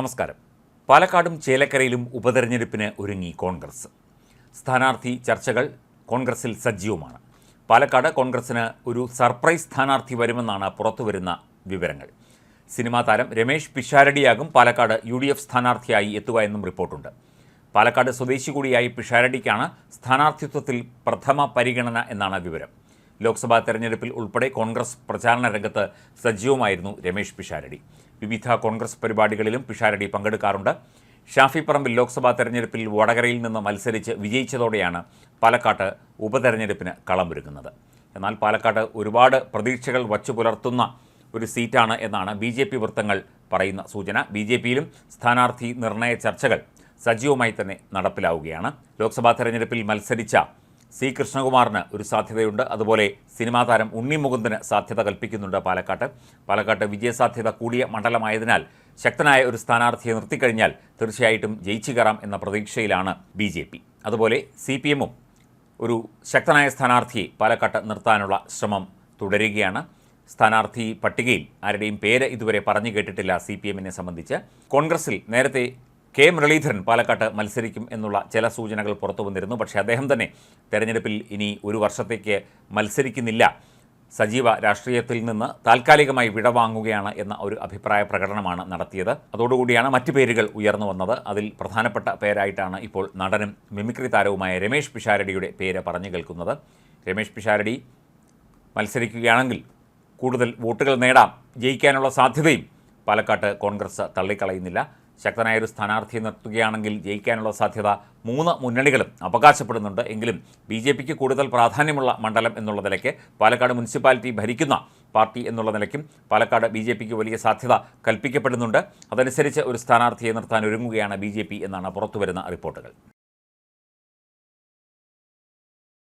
നമസ്കാരം. പാലക്കാടും ചേലക്കരയിലും ഉപതെരഞ്ഞെടുപ്പിന് ഒരുങ്ങി കോൺഗ്രസ്. സ്ഥാനാർത്ഥി ചർച്ചകൾ കോൺഗ്രസിൽ സജീവമാണ്. പാലക്കാട് കോൺഗ്രസിന് ഒരു സർപ്രൈസ് സ്ഥാനാർത്ഥി വരുമെന്നാണ് പുറത്തുവരുന്ന വിവരങ്ങൾ. സിനിമാ താരം രമേശ് പിഷാരടിയാകും പാലക്കാട് യു ഡി എഫ് സ്ഥാനാർത്ഥിയായി എത്തുക എന്നും റിപ്പോർട്ടുണ്ട്. പാലക്കാട് സ്വദേശി കൂടിയായി പിഷാരടിക്കാണ് സ്ഥാനാർത്ഥിത്വത്തിൽ പ്രഥമ പരിഗണന എന്നാണ് വിവരം. ലോക്സഭാ തെരഞ്ഞെടുപ്പിൽ ഉൾപ്പെടെ കോൺഗ്രസ് പ്രചാരണ രംഗത്ത് സജീവമായിരുന്നു രമേശ് പിഷാരടി. വിവിധ കോൺഗ്രസ് പരിപാടികളിലും പിഷാരടി പങ്കെടുക്കാറുണ്ട്. ഷാഫി പറമ്പിൽ ലോക്സഭാ തെരഞ്ഞെടുപ്പിൽ വടകരയിൽ നിന്ന് മത്സരിച്ച് വിജയിച്ചതോടെയാണ് പാലക്കാട്ട് ഉപതെരഞ്ഞെടുപ്പിന് കളമൊരുങ്ങുന്നത്. എന്നാൽ പാലക്കാട് ഒരുപാട് പ്രതീക്ഷകൾ വച്ചു പുലർത്തുന്ന ഒരു സീറ്റാണ് എന്നാണ് ബി ജെ പി വൃത്തങ്ങൾ പറയുന്ന സൂചന. ബി ജെ പിയിലും സ്ഥാനാർത്ഥി നിർണയ ചർച്ചകൾ സജീവമായി തന്നെ നടപ്പിലാവുകയാണ്. ലോക്സഭാ തെരഞ്ഞെടുപ്പിൽ മത്സരിച്ച സി കൃഷ്ണകുമാറിന് ഒരു സാധ്യതയുണ്ട്. അതുപോലെ സിനിമാ താരം ഉണ്ണി മുകുന്ദന് സാധ്യത കൽപ്പിക്കുന്നുണ്ട് പാലക്കാട്ട്. പാലക്കാട്ട് വിജയസാധ്യത കൂടിയ മണ്ഡലമായതിനാൽ ശക്തനായ ഒരു സ്ഥാനാർത്ഥിയെ നിർത്തിക്കഴിഞ്ഞാൽ തീർച്ചയായിട്ടും ജയിച്ചു കയറാം എന്ന പ്രതീക്ഷയിലാണ് ബി ജെ പി. അതുപോലെ സി പി എമ്മും ഒരു ശക്തനായ സ്ഥാനാർത്ഥിയെ പാലക്കാട്ട് നിർത്താനുള്ള ശ്രമം തുടരുകയാണ്. സ്ഥാനാർത്ഥി പട്ടികയിൽ ആരുടെയും പേര് ഇതുവരെ പറഞ്ഞു കേട്ടിട്ടില്ല സി പി എമ്മിനെ സംബന്ധിച്ച്. കോൺഗ്രസിൽ നേരത്തെ കെ മുരളീധരൻ പാലക്കാട്ട് മത്സരിക്കും എന്നുള്ള ചില സൂചനകൾ പുറത്തു വന്നിരുന്നു. പക്ഷേ അദ്ദേഹം തന്നെ തെരഞ്ഞെടുപ്പിൽ ഇനി ഒരു വർഷത്തേക്ക് മത്സരിക്കുന്നില്ല. സജീവ രാഷ്ട്രീയത്തിൽ നിന്ന് താൽക്കാലികമായി വിടവാങ്ങുകയാണ് എന്ന ഒരു അഭിപ്രായ പ്രകടനമാണ് നടത്തിയത്. അതോടുകൂടിയാണ് മറ്റു പേരുകൾ ഉയർന്നു വന്നത്. അതിൽ പ്രധാനപ്പെട്ട പേരായിട്ടാണ് ഇപ്പോൾ നടനും മിമിക്രി താരവുമായ രമേഷ് പിഷാരടിയുടെ പേര് പറഞ്ഞു കേൾക്കുന്നത്. രമേഷ് പിഷാരടി മത്സരിക്കുകയാണെങ്കിൽ കൂടുതൽ വോട്ടുകൾ നേടാം. ജയിക്കാനുള്ള സാധ്യതയും പാലക്കാട്ട് കോൺഗ്രസ് തള്ളിക്കളയുന്നില്ല. ശക്തനായ ഒരു സ്ഥാനാർത്ഥിയെ നിർത്തുകയാണെങ്കിൽ ജയിക്കാനുള്ള സാധ്യത മൂന്ന് മുന്നണികളും അവകാശപ്പെടുന്നുണ്ട്. എങ്കിലും ബി ജെ പിക്ക് കൂടുതൽ പ്രാധാന്യമുള്ള മണ്ഡലം എന്നുള്ള നിലയ്ക്ക് പാലക്കാട് മുനിസിപ്പാലിറ്റി ഭരിക്കുന്ന പാർട്ടി എന്നുള്ള നിലയ്ക്കും പാലക്കാട് ബി ജെ പിക്ക് വലിയ സാധ്യത കൽപ്പിക്കപ്പെടുന്നുണ്ട്. അതനുസരിച്ച് ഒരു സ്ഥാനാർത്ഥിയെ നിർത്താൻ ഒരുങ്ങുകയാണ് ബി ജെ പി എന്നാണ് പുറത്തുവരുന്ന റിപ്പോർട്ടുകൾ.